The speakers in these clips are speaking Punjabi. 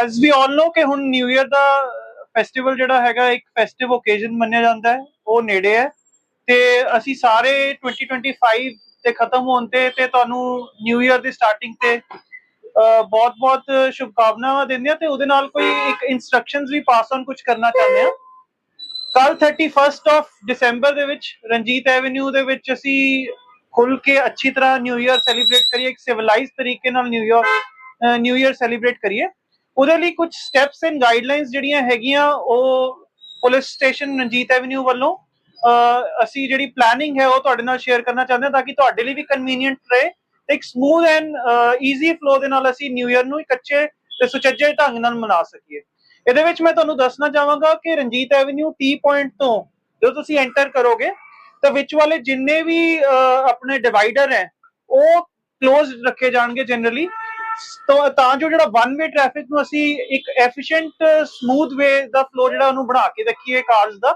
ਐਜ਼ ਵੀ ਆਲ ਨੋ ਕਿ ਹੁਣ ਨਿਊ ਇਅਰ ਦਾ ਫੈਸਟੀਵਲ ਜਿਹੜਾ ਹੈਗਾ, ਇੱਕ ਫੈਸਟਿਵ ਓਕੇਜ਼ਨ ਮੰਨਿਆ ਜਾਂਦਾ ਹੈ, ਉਹ ਨੇੜੇ ਹੈ। ਤੇ ਅਸੀਂ ਸਾਰੇ 2025 ਤੇ ਖਤਮ ਹੋਣ ਤੇ ਤੇ ਤੁਹਾਨੂੰ ਨਿਊ ਇਅਰ ਦੀ ਸਟਾਰਟਿੰਗ ਤੇ ਬਹੁਤ ਬਹੁਤ ਸ਼ੁਭਕਾਮਨਾਵਾਂ ਦਿੰਦੇ ਆ ਤੇ ਉਹਦੇ ਨਾਲ ਕੋਈ ਇੱਕ ਇਨਸਟਰਕਸ਼ਨਸ ਵੀ ਪਾਸ ਔਨ ਕੁਝ ਕਰਨਾ ਚਾਹੁੰਦੇ ਆ ਕੱਲ 31st ਆਫ ਦਸੰਬਰ ਦੇ ਵਿੱਚ ਰਣਜੀਤ ਐਵੇਨਿਊ ਦੇ ਵਿੱਚ ਅਸੀਂ ਖੁੱਲ ਕੇ ਅੱਛੀ ਤਰ੍ਹਾਂ ਨਿਊ ਇਅਰ ਸੈਲੀਬ੍ਰੇਟ ਕਰੀਏ, ਇੱਕ ਸਿਵਲਾਈਜ਼ ਤਰੀਕੇ ਨਾਲ new year new year celebrate ਕਰੀਏ। ਉਹਦੇ ਲਈ ਕੁਝ ਸਟੈਪਸ ਐਂਡ ਗਾਈਡਲਾਈਨਸ ਜਿਹੜੀਆਂ ਹੈਗੀਆਂ, ਉਹ ਪੁਲਿਸ ਸਟੇਸ਼ਨ ਰਣਜੀਤ ਐਵੇਨਿਊ ਵੱਲੋਂ ਅਸੀਂ ਜਿਹੜੀ ਪਲੈਨਿੰਗ ਹੈ ਉਹ ਤੁਹਾਡੇ ਨਾਲ ਸ਼ੇਅਰ ਕਰਨਾ ਚਾਹੁੰਦੇ ਹਾਂ ਤਾਂ ਕਿ ਤੁਹਾਡੇ ਲਈ ਵੀ ਕਨਵੀਨੀਅੰਟ ਰਹੇ ਤੇ ਇੱਕ ਸਮੂਥ ਐਂਡ ਈਜ਼ੀ ਫਲੋ ਦੇ ਨਾਲ ਅਸੀਂ ਨਿਊ ਇਅਰ ਨੂੰ ਇੱਕ ਤੇ ਸੁਚੱਜੇ ਢੰਗ ਨਾਲ ਮਨਾ ਸਕੀਏ। ਇਹਦੇ ਵਿੱਚ ਮੈਂ ਤੁਹਾਨੂੰ ਦੱਸਣਾ ਚਾਹਾਂਗਾ ਕਿ ਰਣਜੀਤ ਐਵੇਨਿਊ ਟੀ ਪੁਆਇੰਟ ਤੋਂ ਜਦੋਂ ਤੁਸੀਂ ਐਂਟਰ ਕਰੋਗੇ, ਤਾਂ ਵਿੱਚ ਵਾਲੇ ਜਿੰਨੇ ਵੀ ਆਪਣੇ ਡਿਵਾਈਡਰ ਹੈ, ਉਹ ক্লোਜ਼ ਰੱਖੇ ਜਾਣਗੇ ਜਨਰਲੀ ਤਾਂ ਤਾਂ ਜੋ ਜਿਹੜਾ ਵਨ ਵੇ ਟ੍ਰੈਫਿਕ ਨੂੰ ਅਸੀਂ ਇੱਕ ਐਫੀਸ਼ੀਐਂਟ ਸਮੂਥ ਵੇ ਦਾ ਫਲੋ ਜਿਹੜਾ ਉਹਨੂੰ ਬਣਾ ਕੇ ਰੱਖੀਏ ਕਾਰਸ ਦਾ,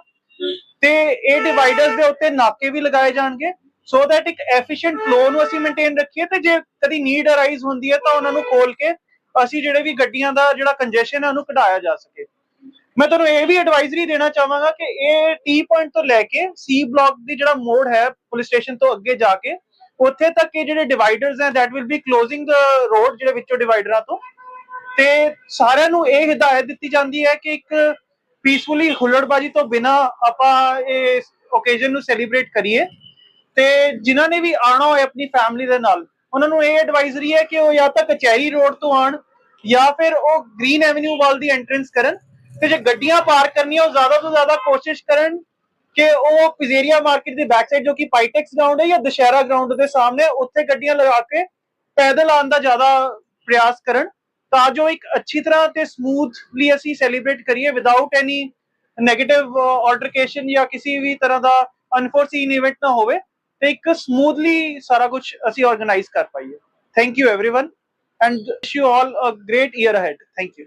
ਤੇ ਇਹ ਡਿਵਾਈਡਰਸ ਦੇ ਉੱਤੇ ਨਾਕੇ ਵੀ ਲਗਾਏ ਜਾਣਗੇ ਸੋ ਦੈਟ ਇੱਕ ਐਫੀਸ਼ੀਐਂਟ ਫਲੋ ਨੂੰ ਅਸੀਂ ਮੇਨਟੇਨ ਰੱਖੀਏ, ਤੇ ਜੇ ਕਦੀ ਨੀਡ ਅਰਾਈਜ਼ ਹੁੰਦੀ ਹੈ ਤਾਂ ਉਹਨਾਂ ਨੂੰ ਖੋਲ ਕੇ ਅਸੀਂ ਜਿਹੜੇ ਵੀ ਗੱਡੀਆਂ ਦਾ ਜਿਹੜਾ ਕੰਜੈਸ਼ਨ ਹੈ ਉਹਨੂੰ ਕਢਾਇਆ ਜਾ ਸਕੇ। ਮੈਂ ਤੁਹਾਨੂੰ ਇਹ ਵੀ ਐਡਵਾਈਜ਼ਰੀ ਦੇਣਾ ਚਾਹਾਂਗਾ ਕਿ ਇਹ ਟੀ ਪੁਆਇੰਟ ਤੋਂ ਲੈ ਕੇ ਸੀ ਬਲਾਕ ਦੀ ਜਿਹੜਾ ਮੋੜ ਹੈ ਪੁਲਿਸ ਸਟੇਸ਼ਨ ਤੋਂ ਅੱਗੇ ਜਾ ਕੇ ਉੱਥੇ ਤੱਕ ਇਹ ਜਿਹੜੇ ਡਿਵਾਈਡਰਸ ਹੈ, that will be closing the road ਜਿਹੜੇ ਵਿੱਚੋਂ ਡਿਵਾਈਡਰਾਂ ਤੋਂ। ਤੇ ਸਾਰਿਆਂ ਨੂੰ ਇਹ ਹਦਾਇਤ ਦਿੱਤੀ ਜਾਂਦੀ ਹੈ ਕਿ ਇੱਕ ਪੀਸਫੁਲੀ ਹੁੱਲੜਬਾਜੀ ਤੋਂ ਬਿਨਾ ਆਪਾਂ ਇਹ ਓਕੇਜ਼ਨ ਨੂੰ ਸੈਲੀਬ੍ਰੇਟ ਕਰੀਏ। ਤੇ ਜਿਨ੍ਹਾਂ ਨੇ ਵੀ ਆਣਾ ਹੋਏ ਆਪਣੀ ਫੈਮਿਲੀ ਦੇ ਨਾਲ, ਉਹਨਾਂ ਨੂੰ ਇਹ ਐਡਵਾਈਜ਼ਰੀ ਹੈ ਕਿ ਉਹ ਜਾਂ ਤਾਂ ਕਚਹਿਰੀ ਰੋਡ ਤੋਂ ਆਣ ਜਾਂ ਫਿਰ ਉਹ ਗ੍ਰੀਨ ਐਵੇਨਿਊ ਵਾਲ ਦੀ ਐਂਟਰੈਂਸ ਕਰਨ। ਤੇ ਜੇ ਗੱਡੀਆਂ ਪਾਰਕ ਕਰਨੀਆਂ, ਉਹ ਜ਼ਿਆਦਾ ਤੋਂ ਜ਼ਿਆਦਾ ਕੋਸ਼ਿਸ਼ ਕਰਨ ਕਿ ਉਹ ਪਿਜ਼ੇਰੀਆ ਮਾਰਕੀਟ ਦੀ ਬੈਕ ਸਾਈਡ ਜੋ ਕਿ ਪਾਈਟੈਕਸ ਗਰਾਊਂਡ ਹੈ ਜਾਂ ਦੁਸ਼ਹਿਰਾ ਗਰਾਊਂਡ ਦੇ ਸਾਹਮਣੇ ਉੱਥੇ ਗੱਡੀਆਂ ਲਗਾ ਕੇ ਪੈਦਲ ਆਉਣ ਦਾ ਜ਼ਿਆਦਾ ਪ੍ਰਯਾਸ ਕਰਨ ਤਾਂ ਜੋ ਇੱਕ ਅੱਛੀ ਤਰ੍ਹਾਂ ਤੇ ਸਮੂਥਲੀ ਅਸੀਂ ਸੈਲੀਬ੍ਰੇਟ ਕਰੀਏ ਵਿਦਆਊਟ ਐਨੀ ਨੈਗੇਟਿਵ ਆਲਟਰਕੇਸ਼ਨ ਜਾਂ ਕਿਸੇ ਵੀ ਤਰ੍ਹਾਂ ਦਾ ਅਨਫੋਰਸੀਨ ਇਵੈਂਟ ਨਾ ਹੋਵੇ ਤੇ ਇੱਕ ਸਮੂਥਲੀ ਸਾਰਾ ਕੁਝ ਅਸੀਂ ਆਰਗੇਨਾਈਜ਼ ਕਰ ਪਾਈਏ thank you everyone and wish you all a great year ahead thank you